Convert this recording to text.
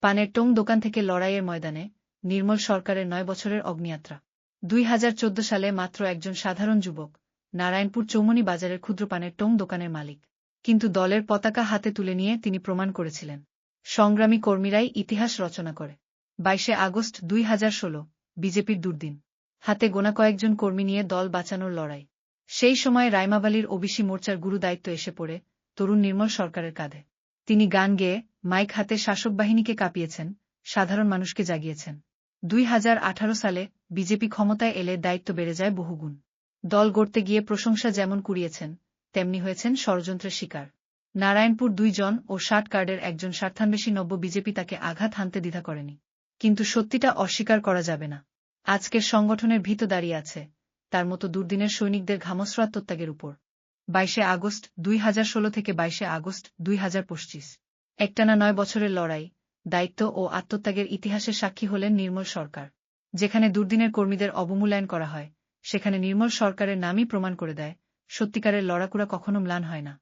পানের টং দোকান থেকে লড়াইয়ের ময়দানে নির্মল সরকারের নয় বছরের অগ্নিযাত্রা। দুই হাজার চোদ্দ সালে মাত্র একজন সাধারণ যুবক নারায়ণপুর চৌমনি বাজারের ক্ষুদ্র পানের টং দোকানের মালিক। কিন্তু দলের পতাকা হাতে তুলে নিয়ে তিনি প্রমাণ করেছিলেন। সংগ্রামী কর্মীরাই ইতিহাস রচনা করে। বাইশে আগস্ট দুই হাজার ষোলো, বিজেপির দুর্দিন। হাতে গোনা কয়েকজন কর্মী নিয়ে দল বাঁচানোর লড়াই। সেই সময় রাইমাবালির ওবিসি মোর্চার গুরু দায়িত্ব এসে পড়ে তরুণ নির্মল সরকারের কাঁধে। তিনি গান গেয়ে মাইক হাতে শাসক বাহিনীকে কাঁপিয়েছেন, সাধারণ মানুষকে জাগিয়েছেন। দুই হাজার আঠারো সালে বিজেপি ক্ষমতায় এলে দায়িত্ব বেড়ে যায় বহুগুণ। দল গড়তে গিয়ে প্রশংসা যেমন কুড়িয়েছেন, তেমনি হয়েছেন ষড়যন্ত্রের শিকার। নারায়ণপুর দুই জন ও ষাট কার্ডের একজন স্বার্থান্বেষী নব্য বিজেপি তাকে আঘাত হানতে দ্বিধা করেনি। কিন্তু সত্যিটা অস্বীকার করা যাবে না। আজকের সংগঠনের ভিত দাঁড়িয়ে আছে, তার মতো দুর্দিনের সৈনিকদের ঘামস্র আত্মত্যাগের উপর। বাইশে আগস্ট দুই হাজার ষোলো থেকে বাইশে আগস্ট দুই হাজার পঁচিশ। একটানা নয় বছরের লড়াই, দায়িত্ব ও আত্মত্যাগের ইতিহাসের সাক্ষী হলেন নির্মল সরকার। যেখানে দুর্দিনের কর্মীদের অবমূল্যায়ন করা হয়, সেখানে নির্মল সরকারের নামই প্রমাণ করে দেয়, সত্যিকারের লড়াকুড়া কখনো ম্লান হয় না।